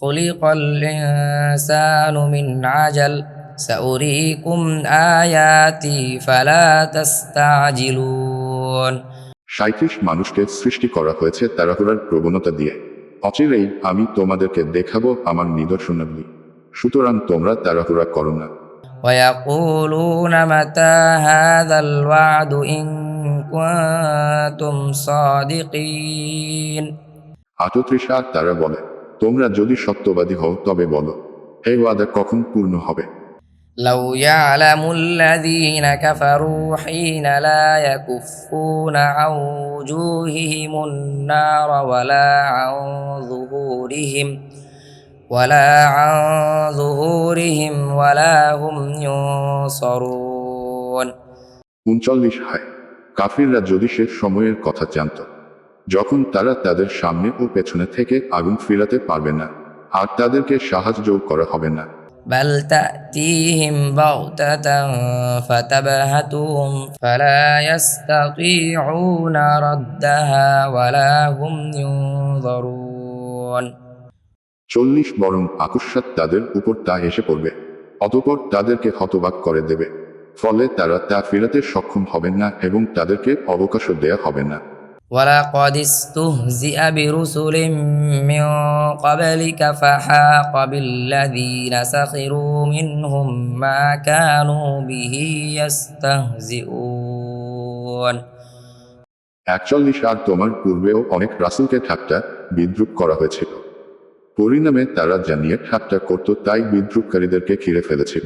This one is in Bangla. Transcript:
خلق الإنسان من عجل سأريكم آياتي فلا تستعجلون সাঁত্রিশ মানুষকে সৃষ্টি করা হয়েছে তাড়াহুড়ার প্রবণতা দিয়ে অচিরেই আমি তোমাদেরকে দেখাবো আমার নিদর্শনাবলী সুতরাং তোমরা তাড়াহুড়া করো না ويقولون متى هذا الوعد إن كنتم صادقين আটত্রিশ আর তারা বলে তোমরা যদি সত্যবাদী হও তবে বলো এই ওয়াদা কখন পূর্ণ হবে لو يعلم الذين كفروا حين لا يكفون عن وجوههم النار ولا عن ظهورهم ولا عن ظهورهم ولا هم ينصرون উনচল্লিশ হায় কাফিররা যদি সে সময়ের কথা জানত যখন তারা তাদের সামনে ও পেছনে থেকে আগুন ফিরাতে পারবে না আর তাদেরকে সাহায্য করা হবে না بل تأتيهم بغتة فتبهتهم فلا يستطيعون ردها ولا هم ينظرون চল্লিশ বরং আকস্মাত তাদের উপর তা এসে পড়বে অতপর তাদেরকে হতবাক করে দেবে ফলে তারা তা ফেরাতে সক্ষম হবেন না এবং তাদেরকে অবকাশও দেয়া হবে না ولقد استهزئ برسل من قبلك فحاق بالذين سخروا منهم ما كانوا به يستهزئون একচল্লিশ আর তোমার পূর্বেও অনেক রাসুলকে ঠাট্টা বিদ্রুপ করা হয়েছিল পরিণামে তারা জানিয়ে ঠাট্টা করত তাই বিদ্রুপকারীদেরকে ঘিরে ফেলেছিল